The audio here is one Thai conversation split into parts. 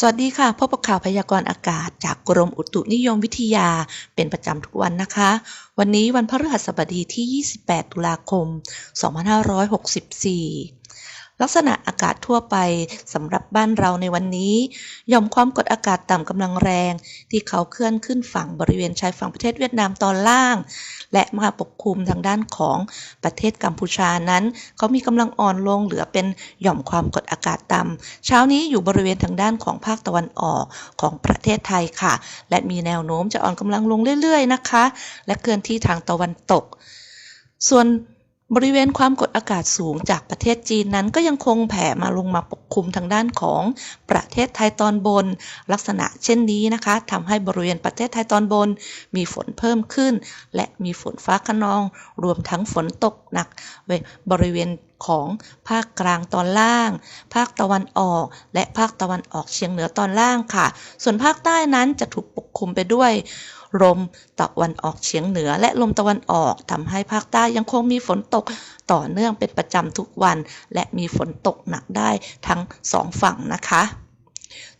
สวัสดีค่ะ พบกับข่าวพยากรณ์อากาศ จากกรมอุตุนิยมวิทยาเป็นประจำทุกวันนะคะ วันนี้วันพฤหัสบดีที่ 28 ตุลาคม 2564 ลักษณะอากาศทั่วไปสำหรับบ้านเราในวันนี้หย่อมความกดอากาศต่ำกำลังแรง ที่เขาเคลื่อนขึ้นฝั่งบริเวณชายฝั่งประเทศเวียดนามตอนล่าง และมาปกคลุมทางด้านของประเทศกัมพูชานั้น เขามีกำลังอ่อนลงเหลือเป็นหย่อมความกดอากาศต่ำเช้านี้อยู่บริเวณทางด้านของภาคตะวันออกของประเทศไทยค่ะ และมีแนวโน้มจะอ่อนกำลังลงเรื่อยๆนะคะ และเคลื่อนที่ทางตะวันตก ส่วน บริเวณความกดอากาศสูงจากประเทศจีนนั้นก็ยังคงแผ่มาลงมาปกคลุมทางด้านของประเทศไทยตอนบน ลักษณะเช่นนี้นะคะทำให้บริเวณประเทศไทยตอนบน มีฝนเพิ่มขึ้น และมีฝนฟ้าขนอง รวมทั้งฝนตกหนักบริเวณ ของภาคกลางตอนล่าง ภาคตะวันออก และภาคตะวันออกเฉียงเหนือตอนล่างค่ะ ส่วนภาคใต้นั้นจะถูกปกคลุมไปด้วย ลมตะวันออกเฉียงเหนือ และลมตะวันออกทำให้ภาคใต้ยังคงมีฝนตกต่อเนื่องเป็นประจำทุกวัน และมีฝนตกหนักได้ทั้งสองฝั่งนะคะ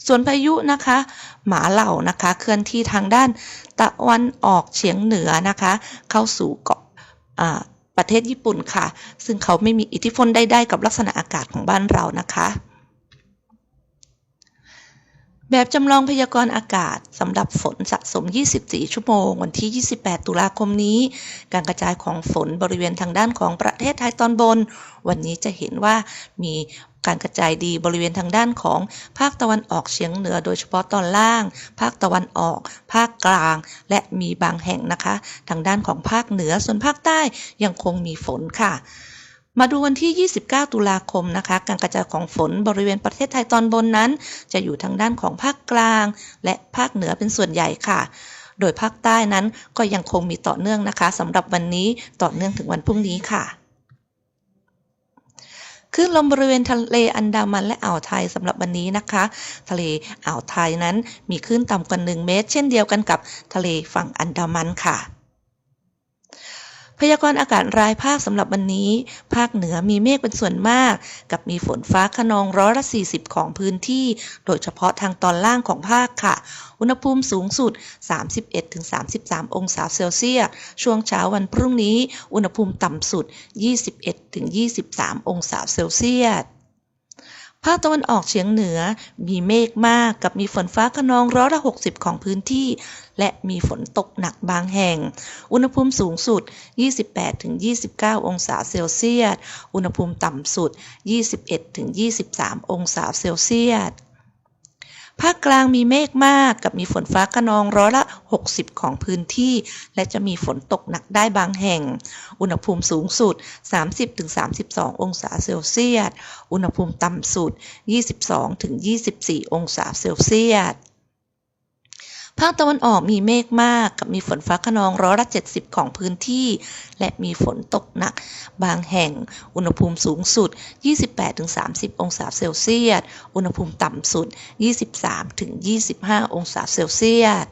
ส่วนพายุนะคะ หมาเหล่านะคะเคลื่อนที่ทางด้านตะวันออกเฉียงเหนือนะคะ เข้าสู่เกาะ ประเทศญี่ปุ่นค่ะ ซึ่งเขาไม่มีอิทธิพลใดๆกับลักษณะอากาศของบ้านเรานะคะแบบจำลองพยากรณ์อากาศสำหรับฝนสะสม 24 ชั่วโมง วันที่ 28 ตุลาคมนี้ การกระจายของฝนบริเวณทางด้านของประเทศไทยตอนบน วันนี้จะเห็นว่ามี การกระจายดีบริเวณทางด้านของภาคตะวันออกเฉียงเหนือ โดยเฉพาะตอนล่าง ภาคตะวันออก ภาคกลาง และมีบางแห่งนะคะ ทางด้านของภาคเหนือส่วนภาคใต้ยังคงมีฝนค่ะมาดูวันที่ 29 ตุลาคมนะคะ การกระจายของฝนบริเวณประเทศไทยตอนบนนั้น จะอยู่ทางด้านของภาคกลาง และภาคเหนือเป็นส่วนใหญ่ค่ะ โดยภาคใต้นั้นก็ยังคงมีต่อเนื่องนะคะสำหรับวันนี้ต่อเนื่องถึงวันพรุ่งนี้ค่ะ คลื่นลมบริเวณทะเลอันดามันและอ่าวไทยสำหรับวันนี้นะคะ ทะเลอ่าวไทยนั้นมีคลื่นต่ำกว่า1เมตร เช่นเดียวกันกับทะเลฝั่งอันดามันค่ะ พยากรณ์อากาศรายภาคสำหรับวันนี้ ภาคเหนือมีเมฆเป็นส่วนมาก กับมีฝนฟ้าขนองร้อยละ 40 ของพื้นที่ โดยเฉพาะทางตอนล่างของภาคค่ะ อุณหภูมิสูงสุด 31-33 องศาเซลเซียส ช่วงเช้าวันพรุ่งนี้ อุณหภูมิต่ำสุด 21-23 องศาเซลเซียส ภาคตะวันออกเฉียงเหนือมีเมฆมากกับมีฝนฟ้าขนองร้อยละ60 ของพื้นที่ และมีฝนตกหนักบางแห่ง อุณหภูมิสูงสุด 28-29 องศาเซลเซียส อุณหภูมิต่ำสุด 21-23 องศาเซลเซียส ภาคกลางมีเมฆมากกับมีฝนฟ้าขนองร้อยละ 60 ของพื้นที่ และจะมีฝนตกหนักได้บางแห่ง อุณหภูมิสูงสุด 30-32 องศาเซลเซียส อุณหภูมิต่ำสุด 22-24 องศาเซลเซียส ภาคตะวันออกมีเมฆมากกับมีฝนฟ้าขนองร้อยละ 70 ของพื้นที่ และมีฝนตกหนัก บางแห่ง อุณหภูมิสูงสุด 28-30 องศาเซลเซียส อุณหภูมิต่ำสุด 23-25 องศาเซลเซียส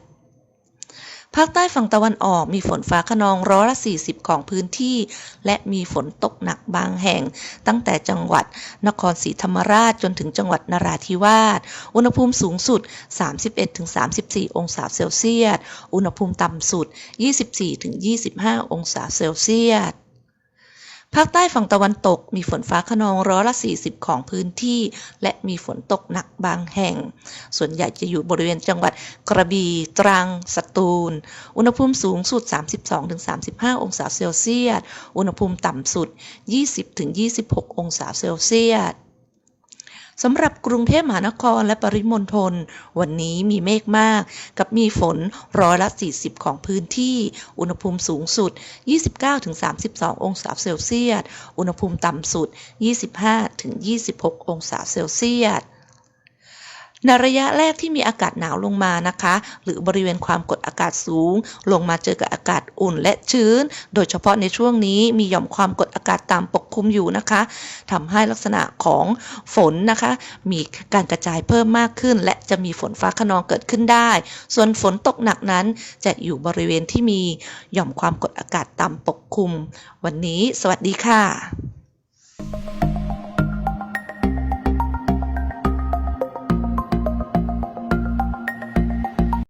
ภาคใต้ฝั่งตะวันออกมีฝนฟ้าขนองร้อยละ 40 ของพื้นที่ และมีฝนตกหนักบางแห่ง ตั้งแต่จังหวัดนครศรีธรรมราชจนถึงจังหวัดนราธิวาส อุณหภูมิสูงสุด 31-34 องศาเซลเซียส อุณหภูมิต่ำสุด 24-25 องศาเซลเซียส ภาคใต้ฝั่งตะวันตกมีฝนฟ้าขนองร้อยละ 40 ของพื้นที่ และมีฝนตกหนักบางแห่ง ส่วนใหญ่จะอยู่บริเวณจังหวัดกระบี่ตรัง สตูล อุณหภูมิสูงสุด 32-35 องศาเซลเซียส อุณหภูมิต่ำสุด 20-26 องศาเซลเซียส สำหรับกรุงเทพมหานครและปริมณฑลวันนี้มีเมฆมาก กับมีฝนร้อยละ 40 ของพื้นที่ อุณหภูมิสูงสุด 29-32 องศาเซลเซียส อุณหภูมิต่ำสุด 25-26 องศาเซลเซียส ในระยะแรกที่มีอากาศหนาวลงมานะคะ หรือบริเวณความกดอากาศสูง ลงมาเจอกับอากาศอุ่นและชื้น โดยเฉพาะในช่วงนี้มีหย่อมความกดอากาศต่ำปกคลุมอยู่นะคะทำให้ลักษณะของฝนนะคะ มีการกระจายเพิ่มมากขึ้น และจะมีฝนฟ้าขนองเกิดขึ้นได้ ส่วนฝนตกหนักนั้น จะอยู่บริเวณที่มีหย่อมความกดอากาศต่ำปกคลุม วันนี้ สวัสดีค่ะ